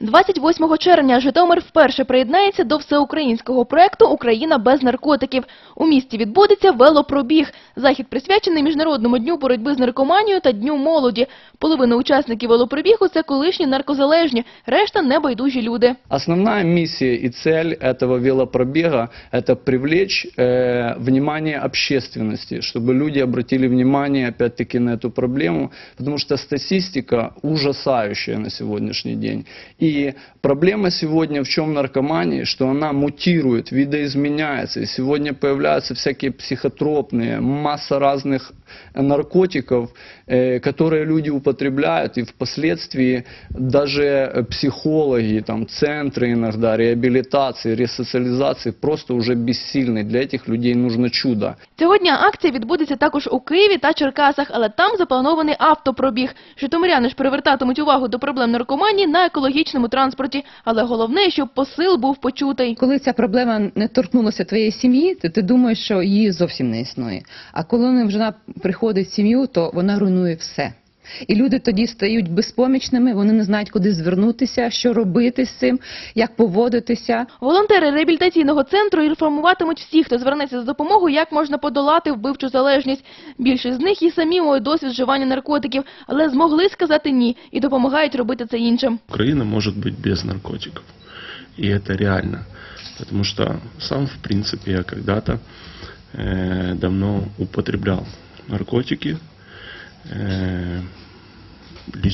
28 червня Житомир вперше приєднається до всеукраїнського проекту «Україна без наркотиків». У місті відбудеться велопробіг. Захід присвячений Міжнародному дню боротьби з наркоманією та Дню молоді. Половина учасників велопробігу – це колишні наркозалежні, решта – небайдужі люди. Основная миссия и цель этого велопробега – это привлечь э, внимание общественности, чтобы люди обратили внимание опять-таки на эту проблему, потому что статистика ужасающая на сегодняшний день. И проблема сегодня в чем наркомании, что она мутирует, видоизменяется. И сегодня появляются всякие психотропные, масса разных наркотиков, э, которые люди употребляют, и впоследствии даже э, психологи, там, центры иногда, реабилитации, ресоциализации просто уже бессильны. Для этих людей нужно чудо. Цього дня акція відбудеться також у Києві та Черкасах, але там запланований автопробіг. Житомиряни ж привертатимуть увагу до проблем наркоманії на екологічному транспорті. Але головне, щоб посил був почутий. Коли ця проблема не торкнулася твоєї сім'ї, то ти думаєш, що її зовсім не існує. А коли вона приходить в сім'ю, то вона руйнує все. І люди тоді стають безпомічними, вони не знають, куди звернутися, що робити з цим, як поводитися. Волонтери реабілітаційного центру інформуватимуть всіх, хто звернеться за допомогою, як можна подолати вбивчу залежність. Більшість з них і самі мають досвід вживання наркотиків, але змогли сказати ні і допомагають робити це іншим. Украина может быть без наркотиков. И это реально. Потому что сам, в принципе, я когда-то э, давно употреблял наркотики, э,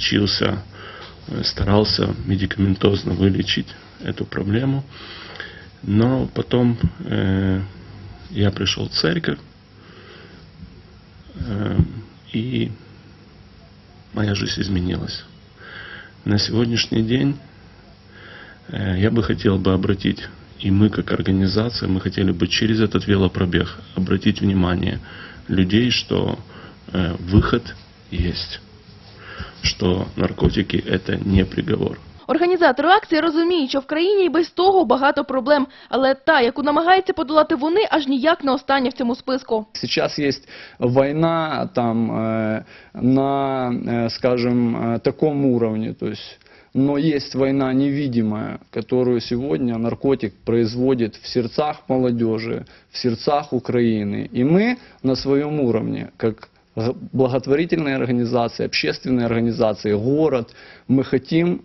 лечился, э, старался медикаментозно вылечить эту проблему. Но потом э, я пришел в церковь, э, и моя жизнь изменилась. На сегодняшний день э, я бы хотел бы обратить, и мы как организация, мы хотели бы через этот велопробег обратить внимание людей, что э, выход есть, что наркотики это не приговор. Організатори акції розуміють, що в країні і без того багато проблем, але та, яку намагаються подолати вони, аж ніяк не остання в цьому списку. Сейчас есть война там э, на, э, скажем, э, таком уровне, то есть, но есть война невидимая, которую сегодня наркотик производит в сердцах молодежи, в сердцах Украины. И мы на своем уровне, как г- благотворительные организации, общественные организации, город, мы хотим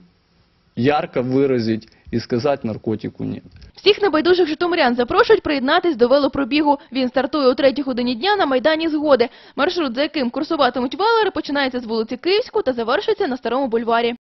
ярко выразить и сказать наркотику нет. Всіх небайдужих житомирян запрошують приєднатись до велопробігу. Він стартує о третій годині дня на Майдані Згоди. Маршрут, за яким курсуватимуть велери, починається з вулиці Київську та завершується на Старому бульварі.